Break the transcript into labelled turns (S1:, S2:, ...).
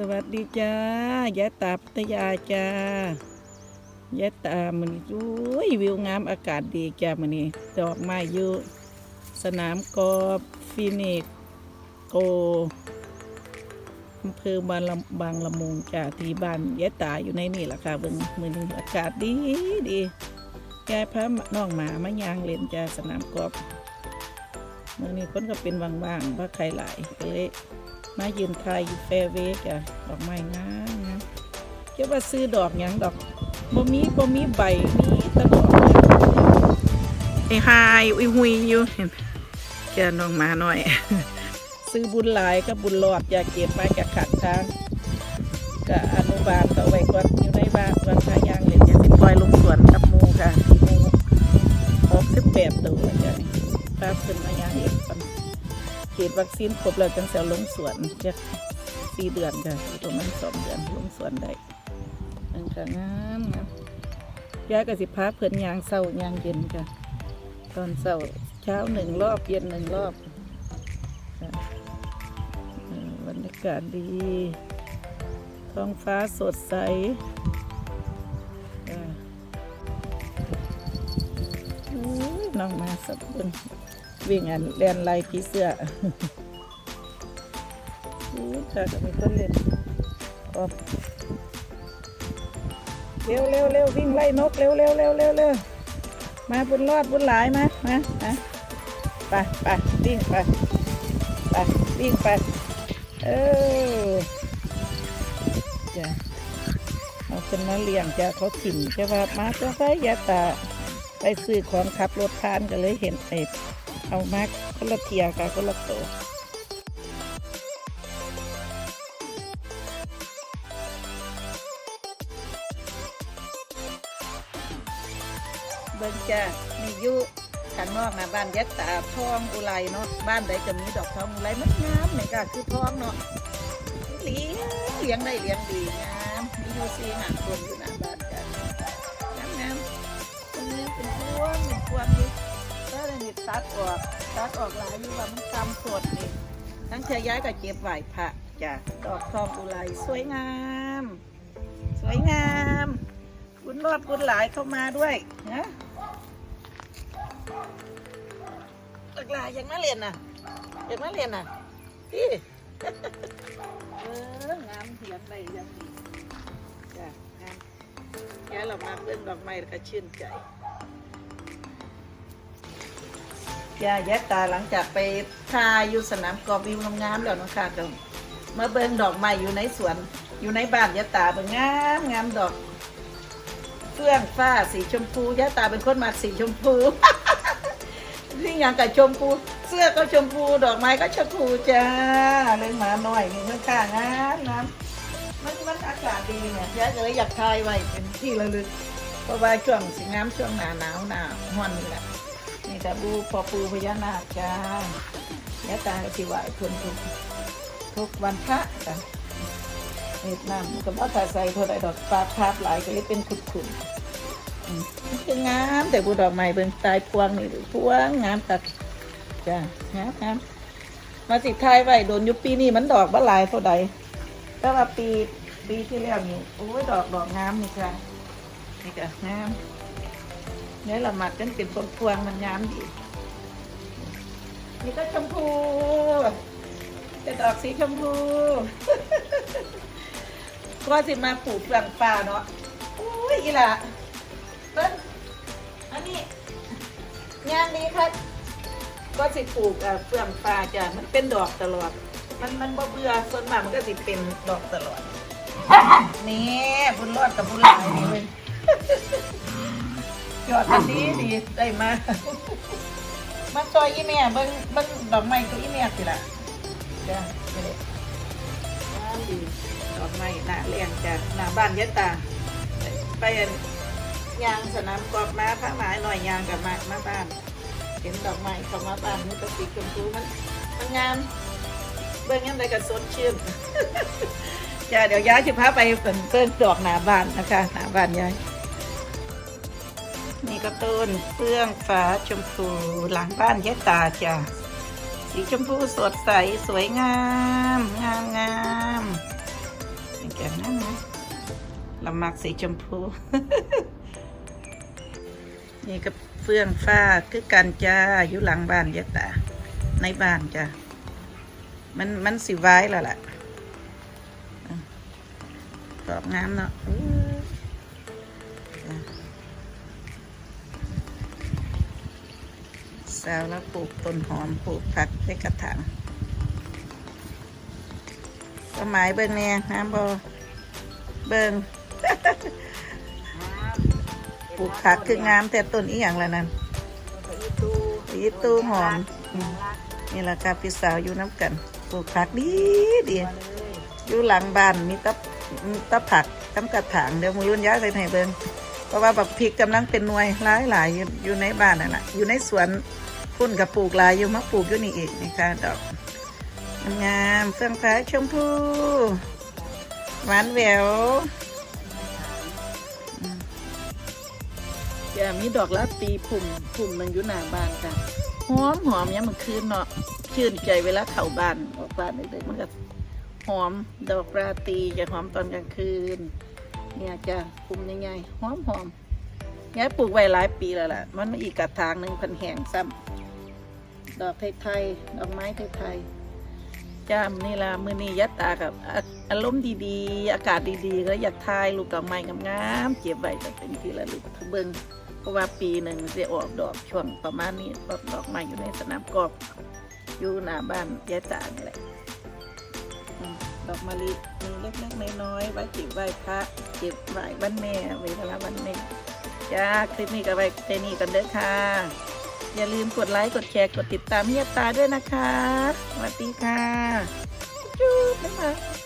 S1: สวัสดีจ้ายายตาพัทยาจ้ายายตามันอุ้ยวิวงามอากาศดีจ้ามันนี่ดอกไม้อยู่สนามกอล์ฟฟินิกโกอำเภอบางละบางละมุงจ้าที่บ้านยายตาอยู่ในนี่แหละค่ะเบิ่งมือนี้อากาศดีดียายพาน้องหมามายางเล่นจ้าสนามกอล์ฟมือนี้คนก็เป็นว่างๆว่าใครหลายก็เลย มายืนทายอยู่แฟร์เวย์จ้ะดอกไม้งามงามเกี่ยวว่าซื้อดอกหยังดอกบ่มีบ่มีใบมีแต่ดอกไอ้หายอุ้ยหุยอยู่เห็นแกน้องหมาหน่อย ซื้อบุญหลายก็บุญหลอดอย่าเก็บไปกะขัดทางก็อนุบาลก็เอาไว้ก่อนอยู่ใน วัคซีนครบแล้วจังเสียลงสวนจะสี่เดือนค่ะประมาณสองเดือนลงสวนได้อันก็งามนะยายก็สิพาเพื่อนยางเศร้ายางเย็นค่ะตอนเศร้าเช้าหนึ่งรอบเย็นหนึ่งรอบค่ะเออบรรยากาศดี ท้องฟ้าสดใสน้องมาสับเพิ่น วิ่งอันเรียนไล่ผีเสื้ออู้จ้าก็มีคนเล่นออกเร็วเร็วเร็ววิ่งไล่นกเร็วเร็วเร็วเร็วเร็วมาบุญรอดบุญหลายมามามาไปไปวิ่งไปไปวิ่งไปเออจ้ะเอาขึ้นมาเลี้ยงจ้ะเขาถิ่มใช่ป่ะมาจ้าไปยาตาไปซื้อของขับรถทานก็เลยเห็นไอ้ เอามาคนละเทียค่ะคนละโตวเบิ่งจ้ามียู่ข้างนอกนะบ้านยัดตาทองอุไรเนาะบ้านใดจะมีดอกทองอุไรมันงามเนี่ยก็คือทองเนาะเลี้ยงเลี้ยงได้เลี้ยงดีงามมีอยู่สี่หางคนอยู่น้า ตัดออกตัดออกหลายอยู่ว่ามันกำสดนี่ทั้งเชยย้ายกับเก็บไหวพระจ้ะดอกทองอุไรสวยงาม สวยงาม คุณรอดคุณหลายเข้ามาด้วยนะหลากหลายยังมาเรียนน่ะยังมาเรียนน่ะพี่เอองามเหียนไปยังดีจ้ะงามแกเรามาเบิ่องดอกไม้ก็ชื่นใจ ยายตาหลังจากไปทาอยู่สนามกอล์ฟวิวงามๆแล้วนะคะก็มาเบิ่งดอกไม้อยู่ในสวน อยู่ในบ้านยะตาเบิ่งงามงามดอกเฟื่องฟ้าสีชมพูยะตาเป็นคนมักสีชมพูนี่อย่างกับชมพู เสื้อก็ชมพูดอกไม้ก็ชมพูจ้าเล่นหมาหน่อยนี่ข้างๆงามงามมันมันอากาศดีเนี่ยยะก็เลยอยากทายไว้เป็นที่ระลึกเพราะว่าช่วงสิงามช่วงหนาหนาวหนาฮ้อนนี่แหละ ก็บูพอปูพญานาคจ้าเนี่ตาสิไหวเพิ่นทุกทุกวันพระจ้ะเฮ็ดน้ำก็บ่ถ้าใส่เท่าใดดอกปลาคาบหลายก็เลยเป็นขุ่นๆอืมมันคืองามแต่บูดอกไม้เบิ่งตายพวงนี่พวงงามตัดจ้างามงามมาสิทายไว้โดนยุปีนี้มันดอกบ่หลายเท่าใดแต่ว่าปีปีที่แล้วนี่โอ้ยดอกดอกงามนี่ค่ะนี่ก็งาม เนี่ยละหมัดกันเป็นพวงๆมันงามดี นี่ก็ชมพูเป็นดอกสีชมพูก็สิมาปลูกเปลืองป่าเนาะอุ้ยอีหล่ะเปิ้ลอันนี้ งานนี้ครับก็สิปลูกเอ่อเปลืองป่าจ้ะมันเป็นดอกตลอด มันมันบ่เบื่อส่วนมากมันก็สิเป็นดอกตลอดนี่บุญรอดกับบุญหลายนี่เว้ย ยอดมันดีดีได้มามาซอยอีแม่เบิ้งเบิ้งดอกไม้ตัวอีแม่สิละจ้ะนี่เจ้าดีดอกไม้หน้าเลี้ยงจ้ะหน้าบ้านยะตาไปยางสนามกอล์ฟมาพระหมายหน่อยยางกับมามาบ้าน เห็นดอกไม้เข้ามาบ้านนี่ก็สีชมพูมันมันงามเบิ้งยังไงก็สดชื่นจ้ะเดี๋ยวย้ายจะพาไปเปิ่นเปิ้นดอกหน้าบ้านนะคะหน้าบ้านยาย นี่ก็ต้นเฟื่องฟ้าชมพูหลังบ้านยะตาจ้ะสีชมพูสดใสสวยงาม งามงามจ้ะนั่นนะละมักสีชมพู นี่ก็เฟื่องฟ้าคือกันจ้าอยู่หลังบ้านยะตา ในบ้านจ้ะมันมันสิไว้แล้วล่ะอะดอกงามเนาะ สาวแล้วปลูกต้นหอมปลูกผักในกระถางสมัยเบิ่งเนี่ยน้ำบอเบิ่งปลูกผักคืองามแต่ต้นอีหยังแล้วนั่นอีตู้หอมอืมนี่แหละค่ะพี่สาวอยู่น้ำกันปลูกผักดีดีอยู่หลังบ้านมีตับมีตับผักทำกระถางเดี๋ยวมือรุ่นย้ายใส่ให้เบิ่งเพราะว่าบักพริกกำลังเป็นหน่วยหลายหลายๆอยู่อยู่ในบ้านนั่นแหละอยู่ในสวน พุ่นกับปลูกลายอยู่มาปลูกอยู่นี่เองนี่ค่ะดอกงามเฟื่องฟ้าชมพูหวานแหววจะมีดอกลาตีพุ่มพุ่มหนึงอยู่หน้าบ้านค่ะหอมหอมยังมันคืนเนาะชื่นใจเวลาเข้าบ้านออกบ้านเด็กๆมันก็หอมดอกราตรีจะหอมตอนกลางคืน เนี่ยจะพุ่มใหญ่ๆหอมหอมยายปลูกไว้หลายปีแล้วล่ะ มันมาอีกกระถางหนึ่งพันแห้งซ้ำ ดอกไทยๆดอกไม้ไทยๆจ้ามนี่ละมือนี้ยัดตากับอารมณ์ดีๆ อากาศดีๆก็อยากทายลูกดอกไม้งามๆเก็บไว้จะเป็นที่ระลึกเบิงเพราะว่าปีหนึ่งจะออกดอกช่วงประมาณนี้ดอกดอกไม้อยู่ในสนามกอล์ฟอยู่หน้าบ้านยายจ่านี่แหละดอกมะลิมีเล็กๆน้อยๆไว้จิบไหว้พระเก็บไหว้วันแม่เวลาวันแม่จ้าคลิปนี้ก็ไว้เทนี่กันเด้อค่ะ อย่าลืมกดไลค์ กดแชร์ กดติดตามเฮียตาด้วยนะคะ สวัสดีค่ะ จุ๊บนะคะ